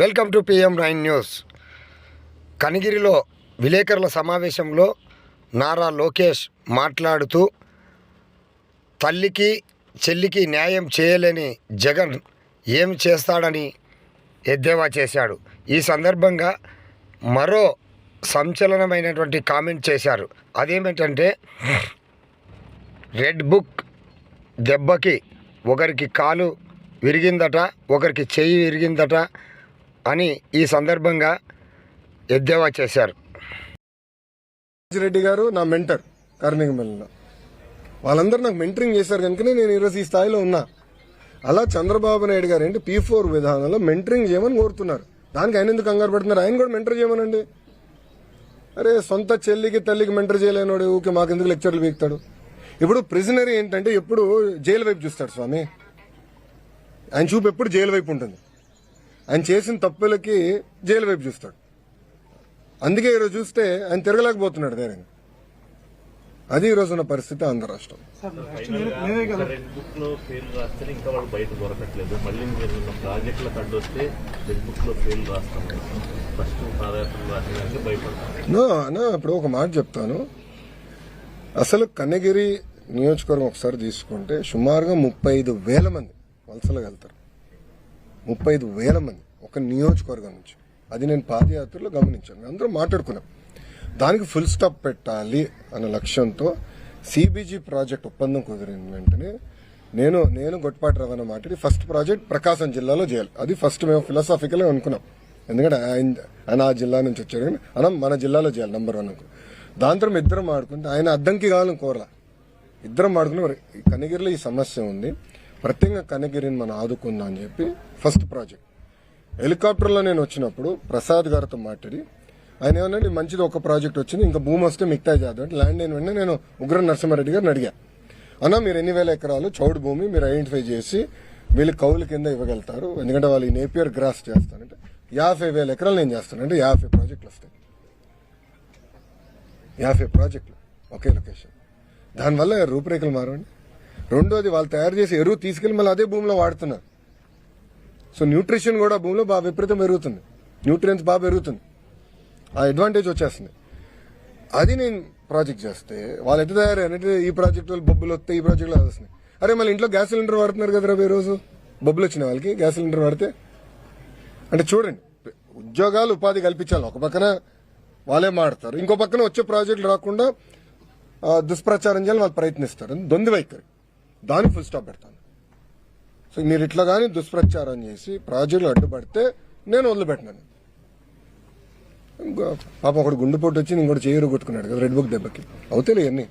Welcome to PM nine news. కనిగిరిలో విలేకరుల సమావేశంలో నారా లోకేష్ మాట్లాడుతూ తల్లికి చెల్లికి న్యాయం చేయలేని జగన్ ఏం చేస్తాడని ఎద్దేవా చేశాడు. ఈ సందర్భంగా మరో సంచలనమైనటువంటి కామెంట్ చేశారు. అదేమిటంటే రెడ్ బుక్ దెబ్బకి ఒకరికి కాలు విరిగిందట ఒకరికి చెయ్యి విరిగిందట అని ఈ సందర్భంగా ఎద్దేవా చేశారు. రెడ్డి గారు నా మెంటర్ కర్నింగమల్లిలో వాళ్ళందరూ నాకు మెంటరింగ్ చేశారు కనుకనే నేను ఈరోజు ఈ స్థాయిలో ఉన్నా. అలా చంద్రబాబు నాయుడు గారు ఏంటి పీ ఫోర్ విధానంలో మెంటరింగ్ చేయమని కోరుతున్నారు. దానికి ఆయన ఎందుకు కంగారు పడుతున్నారు? ఆయన కూడా మెంటర్ చేయమనండి. అరే సొంత చెల్లికి తల్లికి మెంటర్ చేయలేనోడు ఊకే మాకు ఎందుకు లెక్చర్లు పీకుతాడు? ఇప్పుడు ప్రిజనరీ ఏంటంటే ఎప్పుడు జైలు వైపు చూస్తాడు స్వామి. ఆయన చూపు ఎప్పుడు జైలు వైపు ఉంటుంది. ఆయన చేసిన తప్పులకి జైలు వైపు చూస్తాడు. అందుకే ఈరోజు చూస్తే ఆయన తిరగలేకపోతున్నాడు ధైర్యంగా. అది ఈ ఉన్న పరిస్థితి ఆంధ్ర రాష్ట్రం. ఇప్పుడు ఒక మాట చెప్తాను. అసలు కన్నగిరి నియోజకవర్గం ఒకసారి తీసుకుంటే సుమారుగా ముప్పై ఐదు వేల మంది వలసలకు వెళ్తారు. ముప్పై ఐదు వేల మంది ఒక నియోజకవర్గం నుంచి. అది నేను పాదయాత్రలో గమనించాను. అందరూ మాట్లాడుకున్నాం దానికి ఫుల్ స్టాప్ పెట్టాలి అనే లక్ష్యంతో సిబిజీ ప్రాజెక్ట్ ఒప్పందం కుదిరిన వెంటనే నేను నేను గొట్పాటి రవాణా మాట్లాడి ఫస్ట్ ప్రాజెక్ట్ ప్రకాశం జిల్లాలో చేయాలి. అది ఫస్ట్ మేము ఫిలాసాఫికల్గా అనుకున్నాం. ఎందుకంటే ఆయన ఆయన ఆ జిల్లా నుంచి వచ్చారు కానీ మనం మన జిల్లాలో చేయాలి నెంబర్ వన్ దాంతో దాని తర్వాత ఇద్దరం ఆడుకుంటే ఆయన అద్దంకి కావాలని కోరలా. ఇద్దరం ఆడుకుని మరి ఈ ఈ సమస్య ఉంది. ప్రత్యేకంగా కనగిరిని మనం ఆదుకుందాం అని చెప్పి ఫస్ట్ ప్రాజెక్ట్. హెలికాప్టర్లో నేను వచ్చినప్పుడు ప్రసాద్ గారితో మాట్లాడి ఆయన ఏమన్నా మంచిది ఒక ప్రాజెక్ట్ వచ్చింది ఇంకా భూమి వస్తే మిగతా చేద్దాం అంటే ల్యాండ్ అయిన వెంటనే నేను ఉగ్ర నరసింహారెడ్డి గారిని అడిగా. అన్న మీరు ఎన్ని వేల ఎకరాలు చౌడు భూమి మీరు ఐడెంటిఫై చేసి వీళ్ళు కౌలు కింద ఇవ్వగలుగుతారు ఎందుకంటే వాళ్ళు ఈ నేపియర్ గ్రాస్ చేస్తానంటే యాభై వేల ఎకరాలు నేను చేస్తాను అంటే యాభై ప్రాజెక్టులు వస్తాయి. యాభై ప్రాజెక్టులు ఒకే లొకేషన్. దానివల్ల రూపురేఖలు మారండి రెండోది వాళ్ళు తయారు చేసి ఎరువు తీసుకెళ్ళి మళ్ళీ అదే భూమిలో వాడుతున్నారు. సో న్యూట్రిషన్ కూడా భూమిలో బాగా విపరీతం పెరుగుతుంది. న్యూట్రియన్స్ బాగా పెరుగుతుంది. ఆ అడ్వాంటేజ్ వచ్చేస్తుంది. అది నేను ప్రాజెక్ట్ చేస్తే వాళ్ళు ఎట్లా తయారు ఈ ప్రాజెక్ట్ వాళ్ళు బొబ్బులు వస్తాయి ఈ ప్రాజెక్టులు అది వస్తున్నాయి అరే మళ్ళీ ఇంట్లో గ్యాస్ సిలిండర్ వాడుతున్నారు కదా రవి రోజు? బొబ్బులు వచ్చిన వాళ్ళకి గ్యాస్ సిలిండర్ వాడితే? అంటే చూడండి ఉద్యోగాలు ఉపాధి కల్పించాలి. ఒక పక్కన వాళ్ళే మాడతారు ఇంకో పక్కన వచ్చే ప్రాజెక్టులు రాకుండా దుష్ప్రచారం చేయాలని వాళ్ళు ప్రయత్నిస్తారు. దొంది వైఖరి. దానికి ఫుల్ స్టాప్ పెడతాను. సో మీరు ఇట్లా కానీ దుష్ప్రచారం చేసి ప్రాజెక్టులు అడ్డుపడితే నేను వదిలిపెట్టినాను. ఇంకో పాపం ఒకడు గుండెపోటు వచ్చి ఇంకోటి చేయరు కొట్టుకున్నాడు కదా రెడ్ బుక్ దెబ్బకి. అవుతాయి ఇవన్నీ